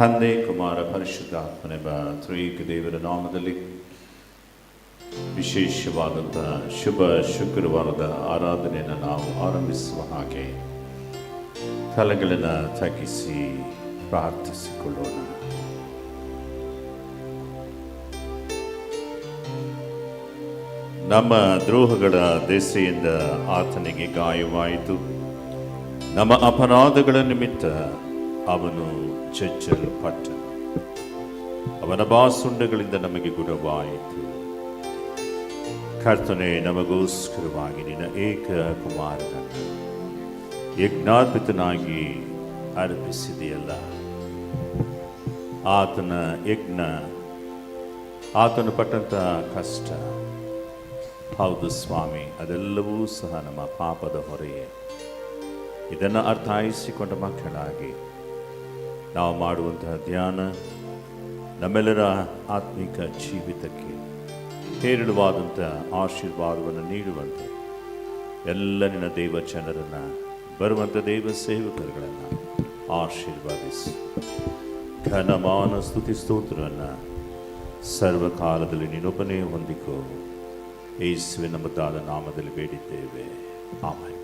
ತಂದೆ ಕುಮಾರ ಪರಿಶುದ್ಧಾತ್ಮನೆಂಬ ತ್ರಿಕ ದೇವರ ನಾಮದಲ್ಲಿ ವಿಶೇಷವಾದಂತಹ ಶುಭ ಶುಕ್ರವಾರದ ಆರಾಧನೆಯನ್ನು ನಾವು ಆರಂಭಿಸುವ ಹಾಗೆ ತಲೆಗಳನ್ನು ತಗ್ಗಿಸಿ ಪ್ರಾರ್ಥಿಸಿಕೊಳ್ಳೋಣ. ನಮ್ಮ ದ್ರೋಹಗಳ ದೆಸೆಯಿಂದ ಆತನಿಗೆ ಗಾಯವಾಯಿತು. ನಮ್ಮ ಅಪರಾಧಗಳ ನಿಮಿತ್ತ ಅವನು ಚಚ್ಚಲ್ಪಟ್ಟನು ಅವನ ಬಾಸುಂಡಗಳಿಂದ ನಮಗೆ ಗುಣವಾಯಿತು. ಕರ್ತನೆ, ನಮಗೋಸ್ಕರವಾಗಿ ನಿನ್ನ ಏಕ ಕುಮಾರನ ಯಜ್ಞಾರ್ಪಿತನಾಗಿ ಅರ್ಪಿಸಿದೆಯಲ್ಲ. ಆತನ ಯಜ್ಞ ಆತನು ಪಟ್ಟಂಥ ಕಷ್ಟ. ಹೌದು ಸ್ವಾಮಿ, ಅದೆಲ್ಲವೂ ಸಹ ನಮ್ಮ ಪಾಪದ ಹೊರೆಯೇ. ಇದನ್ನು ಅರ್ಥೈಸಿಕೊಂಡ ಮಕ್ಕಳಾಗಿ ನಾವು ಮಾಡುವಂತಹ ಧ್ಯಾನ ನಮ್ಮೆಲ್ಲರ ಆತ್ಮಿಕ ಜೀವಿತಕ್ಕೆ ಹೇರಳವಾದಂಥ ಆಶೀರ್ವಾದವನ್ನು ನೀಡುವಂತೆ. ಎಲ್ಲ ನಿನ್ನ ದೇವ ಜನರನ್ನು ಬರುವಂಥ ದೇವ ಸೇವಕರುಗಳನ್ನು ಆಶೀರ್ವಾದಿಸಿ. ಘನಮಾನ ಸ್ತುತಿ ಸ್ತೋತ್ರವನ್ನು ಸರ್ವಕಾಲದಲ್ಲಿ ನೀನೊಬ್ಬನೇ ಹೊಂದಿಕೋ. ಯೇಸುವಿನ ನಮ್ಮದಾದ ನಾಮದಲ್ಲಿ ಬೇಡಿದ್ದೇವೆ. ಆಮೇಲೆ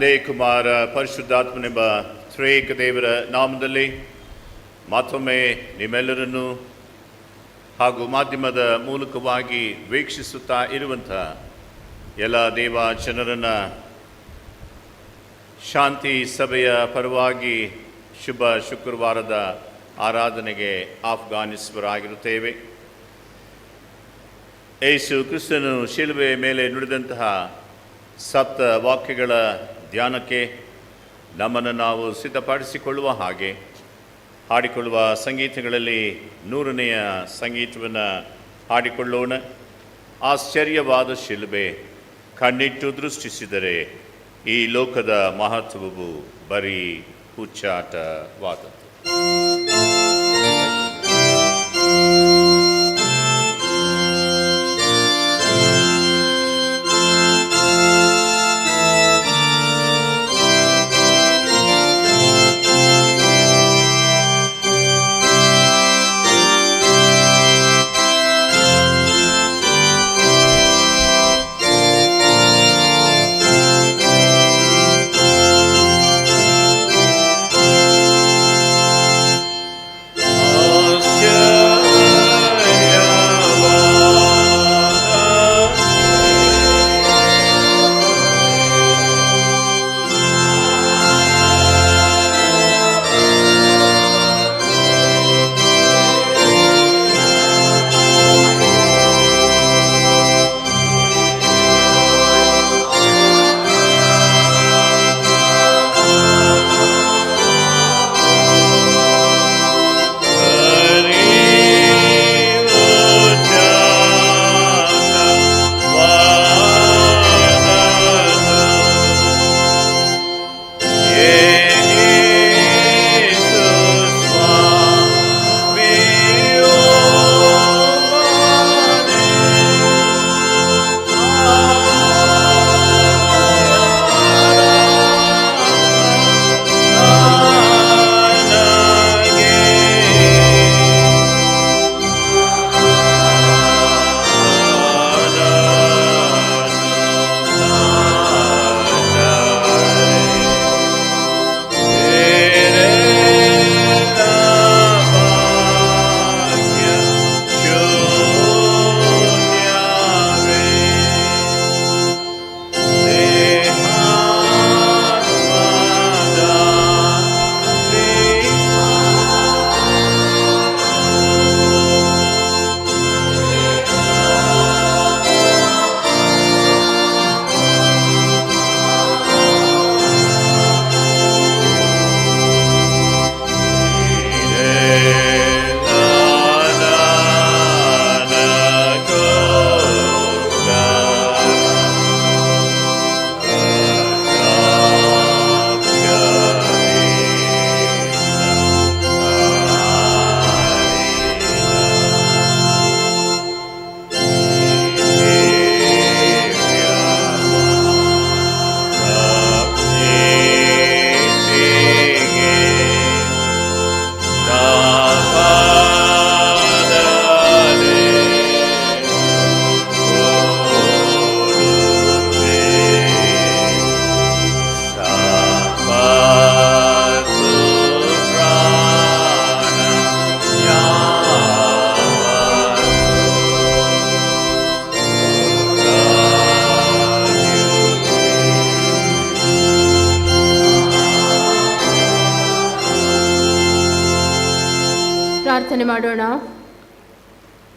ತಂದೆ ಕುಮಾರ ಪರಿಶುದ್ಧಾತ್ಮನೆಂಬ ತ್ರೇಕ ದೇವರ ನಾಮದಲ್ಲಿ ಮತ್ತೊಮ್ಮೆ ನಿಮ್ಮೆಲ್ಲರನ್ನು ಹಾಗೂ ಮಾಧ್ಯಮದ ಮೂಲಕವಾಗಿ ವೀಕ್ಷಿಸುತ್ತಾ ಇರುವಂಥ ಎಲ್ಲ ದೇವ ಜನರನ್ನ ಶಾಂತಿ ಸಭೆಯ ಪರವಾಗಿ ಶುಭ ಶುಕ್ರವಾರದ ಆರಾಧನೆಗೆ ಆಫ್ಘಾನಿಸ್ವರಾಗಿರುತ್ತೇವೆ ಯೇಸು ಕ್ರಿಸ್ತನು ಶಿಲುಬೆ ಮೇಲೆ ನುಡಿದಂತಹ ಸಪ್ತ ವಾಕ್ಯಗಳ ಧ್ಯಾನಕ್ಕೆ ನಮ್ಮನ್ನು ನಾವು ಸಿದ್ಧಪಡಿಸಿಕೊಳ್ಳುವ ಹಾಗೆ, ಹಾಡಿಕೊಳ್ಳುವ ಸಂಗೀತಗಳಲ್ಲಿ ನೂರನೆಯ ಸಂಗೀತವನ್ನು ಹಾಡಿಕೊಳ್ಳೋಣ. ಆಶ್ಚರ್ಯವಾದ ಶಿಲುಬೆ ಕಣ್ಣಿಟ್ಟು ದೃಷ್ಟಿಸಿದರೆ ಈ ಲೋಕದ ಮಹತ್ವವು ಬರೀ ಹುಚ್ಚಾಟವಾದದ್ದು.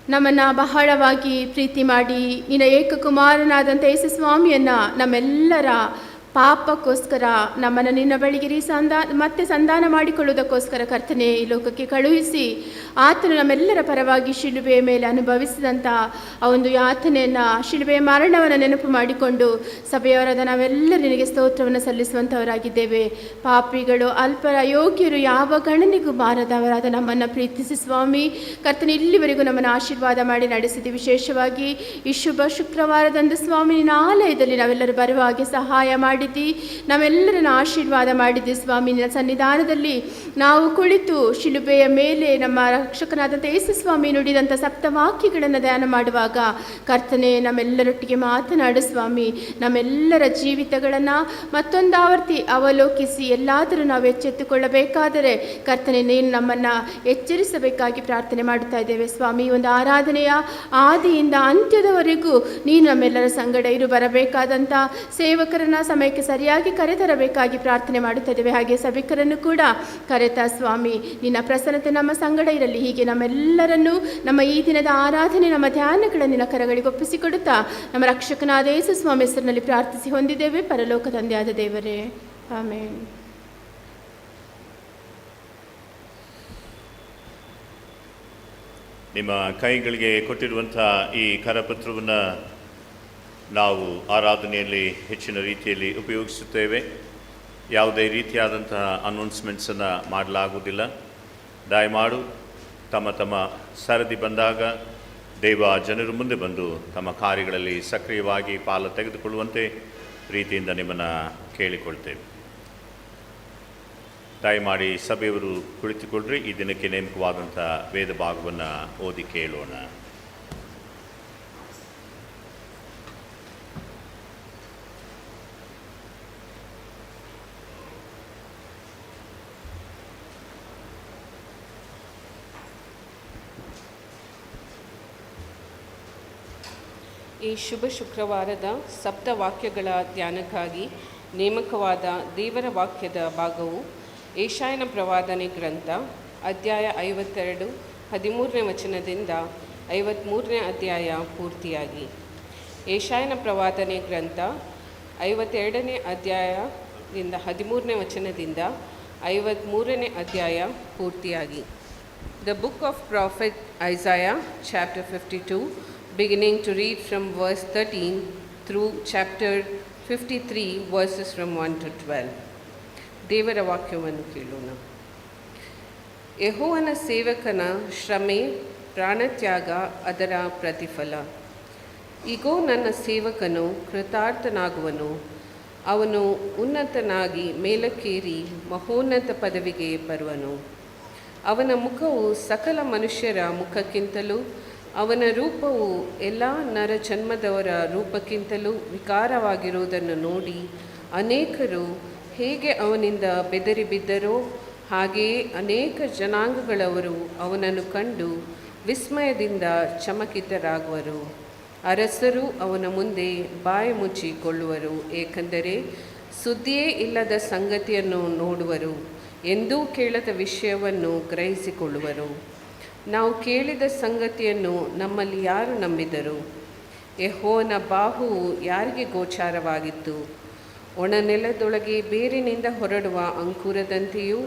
ನಮ್ಮನ್ನು ಬಹಳವಾಗಿ ಪ್ರೀತಿ ಮಾಡಿ ನಿನ್ನ ಏಕಕುಮಾರನಾದಂಥ ಯೇಸು ಸ್ವಾಮಿಯನ್ನು ನಮ್ಮೆಲ್ಲರ ಪಾಪಕ್ಕೋಸ್ಕರ ನಮ್ಮನ್ನು ನಿನ್ನ ಬಳಿಗೆ ಸಂದಾ, ಮತ್ತೆ ಸಂಧಾನ ಮಾಡಿಕೊಳ್ಳುವುದಕ್ಕೋಸ್ಕರ ಕರ್ತನೆ ಈ ಲೋಕಕ್ಕೆ ಕಳುಹಿಸಿ ಆತನು ನಮ್ಮೆಲ್ಲರ ಪರವಾಗಿ ಶಿಲುಬೆಯ ಮೇಲೆ ಅನುಭವಿಸಿದಂಥ ಆ ಒಂದು ಯಾತನೆಯನ್ನು, ಶಿಲುಬೆಯ ಮರಣವನ್ನು ನೆನಪು ಮಾಡಿಕೊಂಡು ಸಭೆಯವರಾದ ನಾವೆಲ್ಲ ನಿನಗೆ ಸ್ತೋತ್ರವನ್ನು ಸಲ್ಲಿಸುವಂಥವರಾಗಿದ್ದೇವೆ. ಪಾಪಿಗಳು, ಅಲ್ಪರ, ಯೋಗ್ಯರು ಯಾವ ಗಣನೆಗೂ ಬಾರದವರಾದ ನಮ್ಮನ್ನು ಪ್ರೀತಿಸಿ ಸ್ವಾಮಿ. ಕರ್ತನೆ, ಇಲ್ಲಿವರೆಗೂ ನಮ್ಮನ್ನು ಆಶೀರ್ವಾದ ಮಾಡಿ ನಡೆಸಿದೆ. ವಿಶೇಷವಾಗಿ ಈ ಶುಭ ಶುಕ್ರವಾರದಂದು ಸ್ವಾಮಿ, ನಿನ್ನ ಆಲಯದಲ್ಲಿ ನಾವೆಲ್ಲರೂ ಬರುವ ಹಾಗೆ ಸಹಾಯ ಮಾಡಿ. ಮಾಡಿದ್ದಿ. ನಮ್ಮೆಲ್ಲರನ್ನ ಆಶೀರ್ವಾದ ಮಾಡಿದ್ದಿ ಸ್ವಾಮಿ. ನಿನ್ನ ಸನ್ನಿಧಾನದಲ್ಲಿ ನಾವು ಕುಳಿತು ಶಿಲುಬೆಯ ಮೇಲೆ ನಮ್ಮ ರಕ್ಷಕನಾದಂಥ ಯೇಸು ಸ್ವಾಮಿ ನುಡಿದಂಥ ಸಪ್ತವಾಕ್ಯಗಳನ್ನು ಧ್ಯಾನ ಮಾಡುವಾಗ, ಕರ್ತನೆ, ನಮ್ಮೆಲ್ಲರೊಟ್ಟಿಗೆ ಮಾತನಾಡು ಸ್ವಾಮಿ. ನಮ್ಮೆಲ್ಲರ ಜೀವಿತಗಳನ್ನು ಮತ್ತೊಂದು ಆವರ್ತಿ ಅವಲೋಕಿಸಿ ಎಲ್ಲಾದರೂ ನಾವು ಎಚ್ಚೆತ್ತುಕೊಳ್ಳಬೇಕಾದರೆ, ಕರ್ತನೆ, ನೀನು ನಮ್ಮನ್ನು ಎಚ್ಚರಿಸಬೇಕಾಗಿ ಪ್ರಾರ್ಥನೆ ಮಾಡುತ್ತಾ ಇದ್ದೇವೆ ಸ್ವಾಮಿ. ಒಂದು ಆರಾಧನೆಯ ಆದಿಯಿಂದ ಅಂತ್ಯದವರೆಗೂ ನೀನು ನಮ್ಮೆಲ್ಲರ ಸಂಗಡ ಇರು, ಬರಬೇಕಾದಂಥ ಸೇವಕರನ್ನ ಸಮಯಕ್ಕೆ ಸರಿಯಾಗಿ ಕರೆತರಬೇಕಾಗಿ ಪ್ರಾರ್ಥನೆ ಮಾಡುತ್ತಿದ್ದೇವೆ ಹಾಗೆ ಸಭಿಕರನ್ನು ಕೂಡ ಕರೆತ ಸ್ವಾಮಿ, ನಿನ್ನ ಪ್ರಸನ್ನತೆ ನಮ್ಮ ಸಂಗಡ ಇರಲಿ. ಹೀಗೆ ನಮ್ಮೆಲ್ಲರನ್ನೂ ನಮ್ಮ ಈ ದಿನದ ಆರಾಧನೆ, ನಮ್ಮ ಧ್ಯಾನಗಳ ನಿನ್ನ ಕರಗಳಿಗೆ ಒಪ್ಪಿಸಿಕೊಡುತ್ತಾ ನಮ್ಮ ರಕ್ಷಕನಾದ ಯೇಸು ಸ್ವಾಮಿ ಹೆಸರಿನಲ್ಲಿ ಪ್ರಾರ್ಥಿಸಿ ಹೊಂದಿದ್ದೇವೆ. ಪರಲೋಕ ತಂದೆಯಾದ ದೇವರೇ. ಆಮೇಲೆ ನಿಮ್ಮ ಕೈಗಳಿಗೆ ಕೊಟ್ಟಿರುವಂಥ ಈ ಕರಪತ್ರವನ್ನು ನಾವು ಆರಾಧನೆಯಲ್ಲಿ ಹೆಚ್ಚಿನ ರೀತಿಯಲ್ಲಿ ಉಪಯೋಗಿಸುತ್ತೇವೆ. ಯಾವುದೇ ರೀತಿಯಾದಂತಹ ಅನೌನ್ಸ್ಮೆಂಟ್ಸನ್ನು ಮಾಡಲಾಗುವುದಿಲ್ಲ. ದಯಮಾಡು ತಮ್ಮ ತಮ್ಮ ಸರದಿ ಬಂದಾಗ ದೇವ ಜನರು ಮುಂದೆ ಬಂದು ತಮ್ಮ ಕಾರ್ಯಗಳಲ್ಲಿ ಸಕ್ರಿಯವಾಗಿ ಪಾಲು ತೆಗೆದುಕೊಳ್ಳುವಂತೆ ಪ್ರೀತಿಯಿಂದ ನಿಮ್ಮನ್ನು ಕೇಳಿಕೊಳ್ತೇವೆ. ದಯಮಾಡಿ ಸಭೆಯವರು ಕುಳಿತುಕೊಳ್ಳ್ರಿ. ಈ ದಿನಕ್ಕೆ ನೇಮಕವಾದಂಥ ವೇದ ಭಾಗವನ್ನು ಓದಿ ಕೇಳೋಣ. ಈ ಶುಭ ಶುಕ್ರವಾರದ ಸಪ್ತ ವಾಕ್ಯಗಳ ಧ್ಯಾನಕ್ಕಾಗಿ ನೇಮಕವಾದ ದೇವರ ವಾಕ್ಯದ ಭಾಗವು ಏಷಾಯನ ಪ್ರವಾದನೆ ಗ್ರಂಥ ಅಧ್ಯಾಯ ಐವತ್ತೆರಡು ಹದಿಮೂರನೇ ವಚನದಿಂದ ಐವತ್ತ್ಮೂರನೇ ಅಧ್ಯಾಯ ಪೂರ್ತಿಯಾಗಿ. ಏಷಾಯನ ಪ್ರವಾದನೆ ಗ್ರಂಥ ಐವತ್ತೆರಡನೇ ಅಧ್ಯಾಯದಿಂದ ಹದಿಮೂರನೇ ವಚನದಿಂದ ಐವತ್ತ್ಮೂರನೇ ಅಧ್ಯಾಯ ಪೂರ್ತಿಯಾಗಿ. The book of prophet Isaiah chapter fifty 52, beginning to read from verse 13 through chapter 53, verses from 1 to 12. ದೇವರ ವಾಕ್ಯವನ್ನು ಕೇಳೋಣ. ಯಹೋವನ ಸೇವಕನ ಶ್ರಮೆ ಪ್ರಾಣತ್ಯಾಗ ಅದರ ಪ್ರತಿಫಲ. ಇಗೋ ನನ್ನ ಸೇವಕನು ಕೃತಾರ್ಥನಾಗುವನು. ಅವನು ಉನ್ನತನಾಗಿ ಮೇಲಕ್ಕೇರಿ ಮಹೋನ್ನತ ಪದವಿಗೆ ಬರುವನು. ಅವನ ಮುಖವು ಸಕಲ ಮನುಷ್ಯರ ಮುಖಕ್ಕಿಂತಲೂ ಅವನ ರೂಪವು ಎಲ್ಲ ನರ ಜನ್ಮದವರ ರೂಪಕ್ಕಿಂತಲೂ ವಿಕಾರವಾಗಿರುವುದನ್ನು ನೋಡಿ ಅನೇಕರು ಹೇಗೆ ಅವನಿಂದ ಬೆದರಿ ಬಿದ್ದರೋ ಹಾಗೆಯೇ ಅನೇಕ ಜನಾಂಗಗಳವರು ಅವನನ್ನು ಕಂಡು ವಿಸ್ಮಯದಿಂದ ಚಮಕಿತರಾಗುವರು. ಅರಸರು ಅವನ ಮುಂದೆ ಬಾಯಿ ಮುಚ್ಚಿಕೊಳ್ಳುವರು, ಏಕೆಂದರೆ ಸುದ್ದಿಯೇ ಇಲ್ಲದ ಸಂಗತಿಯನ್ನು ನೋಡುವರು, ಎಂದೂ ಕೇಳದ ವಿಷಯವನ್ನು ಗ್ರಹಿಸಿಕೊಳ್ಳುವರು. ನಾವು ಕೇಳಿದ ಸಂಗತಿಯನ್ನು ನಮ್ಮಲ್ಲಿ ಯಾರು ನಂಬಿದರು? ಯಹೋವನ ಬಾಹುವು ಯಾರಿಗೆ ಗೋಚಾರವಾಗಿತ್ತು? ಒಣನೆಲದೊಳಗೆ ಬೇರಿನಿಂದ ಹೊರಡುವ ಅಂಕುರದಂತೆಯೂ,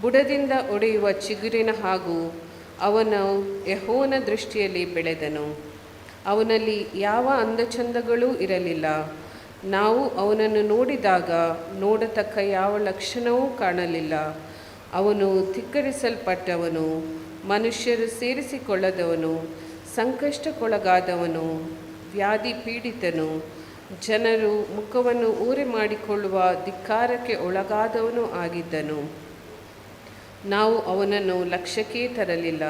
ಬುಡದಿಂದ ಒಡೆಯುವ ಚಿಗುರಿನ ಹಾಗೂ ಅವನು ಯಹೋವನ ದೃಷ್ಟಿಯಲ್ಲಿ ಬೆಳೆದನು. ಅವನಲ್ಲಿ ಯಾವ ಅಂದಚಂದಗಳೂ ಇರಲಿಲ್ಲ. ನಾವು ಅವನನ್ನು ನೋಡಿದಾಗ ನೋಡತಕ್ಕ ಯಾವ ಲಕ್ಷಣವೂ ಕಾಣಲಿಲ್ಲ. ಅವನು ಧಿಕ್ಕರಿಸಲ್ಪಟ್ಟವನು. ಮನುಷ್ಯರು ಸೇರಿಸಿಕೊಳ್ಳದವನು, ಸಂಕಷ್ಟಕ್ಕೊಳಗಾದವನು, ವ್ಯಾಧಿ ಪೀಡಿತನು, ಜನರು ಮುಖವನ್ನು ಊರೆ ಮಾಡಿಕೊಳ್ಳುವ ಧಿಕ್ಕಾರಕ್ಕೆ ಒಳಗಾದವನು ಆಗಿದ್ದನು. ನಾವು ಅವನನ್ನು ಲಕ್ಷ್ಯಕ್ಕೇ ತರಲಿಲ್ಲ,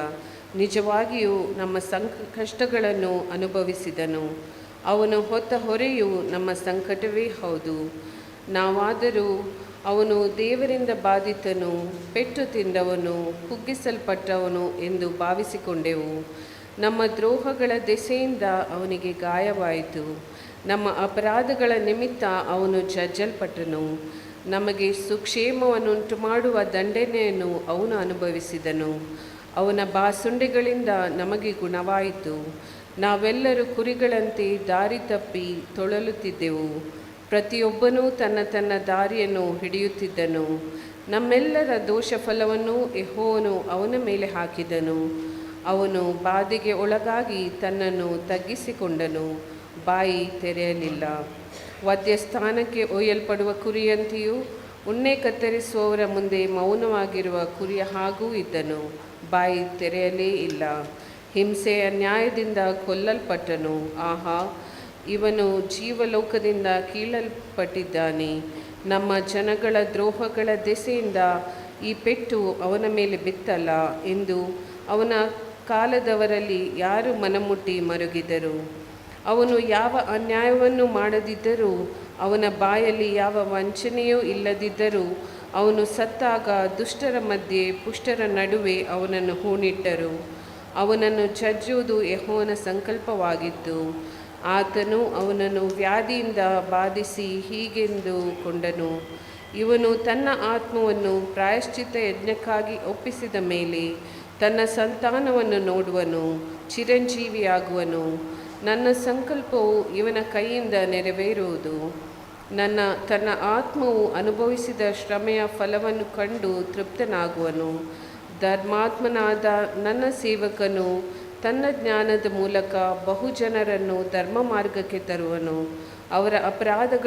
ನಿಜವಾಗಿಯೂ ನಮ್ಮ ಸಂಕಷ್ಟಗಳನ್ನು ಅನುಭವಿಸಿದನು. ಅವನು ಹೊತ್ತ ಹೊರೆಯು ನಮ್ಮ ಸಂಕಟವೇ ಹೌದು. ನಾವಾದರೂ ಅವನು ದೇವರಿಂದ ಬಾಧಿತನು, ಪೆಟ್ಟು ತಿಂದವನು, ಕುಗ್ಗಿಸಲ್ಪಟ್ಟವನು ಎಂದು ಭಾವಿಸಿಕೊಂಡೆವು. ನಮ್ಮ ದ್ರೋಹಗಳ ದೆಸೆಯಿಂದ ಅವನಿಗೆ ಗಾಯವಾಯಿತು. ನಮ್ಮ ಅಪರಾಧಗಳ ನಿಮಿತ್ತ ಅವನು ಜಜ್ಜಲ್ಪಟ್ಟನು ನಮಗೆ ಸುಕ್ಷೇಮವನ್ನುಂಟು ಮಾಡುವ ದಂಡನೆಯನ್ನು ಅವನು ಅನುಭವಿಸಿದನು. ಅವನ ಬಾಸುಂಡೆಗಳಿಂದ ನಮಗೆ ಗುಣವಾಯಿತು. ನಾವೆಲ್ಲರೂ ಕುರಿಗಳಂತೆ ದಾರಿ ತಪ್ಪಿ ತೊಳಲುತ್ತಿದ್ದೆವು. ಪ್ರತಿಯೊಬ್ಬನೂ ತನ್ನ ತನ್ನ ದಾರಿಯನ್ನು ಹಿಡಿಯುತ್ತಿದ್ದನು. ನಮ್ಮೆಲ್ಲರ ದೋಷ ಫಲವನ್ನು ಯೆಹೋವನು ಅವನ ಮೇಲೆ ಹಾಕಿದನು. ಅವನು ಬಾಧೆಗೆ ಒಳಗಾಗಿ ತನ್ನನ್ನು ತಗ್ಗಿಸಿಕೊಂಡನು. ಬಾಯಿ ತೆರೆಯಲಿಲ್ಲ. ವದ್ಯಸ್ಥಾನಕ್ಕೆ ಒಯ್ಯಲ್ಪಡುವ ಕುರಿಯಂತೆಯೂ, ಉಣ್ಣೆ ಕತ್ತರಿಸುವವರ ಮುಂದೆ ಮೌನವಾಗಿರುವ ಕುರಿಯ ಹಾಗೂ ಇದ್ದನು. ಬಾಯಿ ತೆರೆಯಲೇ ಇಲ್ಲ. ಹಿಂಸೆಯ ನ್ಯಾಯದಿಂದ ಕೊಲ್ಲಲ್ಪಟ್ಟನು. ಆಹಾ ಇವನು ಜೀವಲೋಕದಿಂದ ಕೀಳಲ್ಪಟ್ಟಿದ್ದಾನೆ. ನಮ್ಮ ಜನಗಳ ದ್ರೋಹಗಳ ದೆಸೆಯಿಂದ ಈ ಪೆಟ್ಟು ಅವನ ಮೇಲೆ ಬಿತ್ತಲ್ಲ ಎಂದು ಅವನ ಕಾಲದವರಲ್ಲಿ ಯಾರು ಮನಮುಟ್ಟಿ ಮರುಗಿದರು? ಅವನು ಯಾವ ಅನ್ಯಾಯವನ್ನು ಮಾಡದಿದ್ದರೂ, ಅವನ ಬಾಯಲ್ಲಿ ಯಾವ ವಂಚನೆಯೂ ಇಲ್ಲದಿದ್ದರೂ, ಅವನು ಸತ್ತಾಗ ದುಷ್ಟರ ಮಧ್ಯೆ ಪುಷ್ಟರ ನಡುವೆ ಅವನನ್ನು ಹೂಣಿಟ್ಟರು. ಅವನನ್ನು ಚಜ್ಜುವುದು ಯಹೋವನ ಸಂಕಲ್ಪವಾಗಿತ್ತು. ಆತನು ಅವನನ್ನು ವ್ಯಾಧಿಯಿಂದ ಬಾಧಿಸಿ ಹೀಗೆಂದು ಕೊಂಡನು, ಇವನು ತನ್ನ ಆತ್ಮವನ್ನು ಪ್ರಾಯಶ್ಚಿತ್ತ ಯಜ್ಞಕ್ಕಾಗಿ ಒಪ್ಪಿಸಿದ ಮೇಲೆ ತನ್ನ ಸಂತಾನವನ್ನು ನೋಡುವನು, ಚಿರಂಜೀವಿಯಾಗುವನು. ನನ್ನ ಸಂಕಲ್ಪವು ಇವನ ಕೈಯಿಂದ ನೆರವೇರುವುದು. ನನ್ನ, ತನ್ನ ಆತ್ಮವು ಅನುಭವಿಸಿದ ಶ್ರಮೆಯ ಫಲವನ್ನು ಕಂಡು ತೃಪ್ತನಾಗುವನು. ಧರ್ಮಾತ್ಮನಾದ ನನ್ನ ಸೇವಕನು ತನ್ನ ಜ್ಞಾನದ ಮೂಲಕ ಬಹುಜನರನ್ನು ಧರ್ಮ ಮಾರ್ಗಕ್ಕೆ ತರುವನು. ಅವರ ಅಪರಾಧಗಳು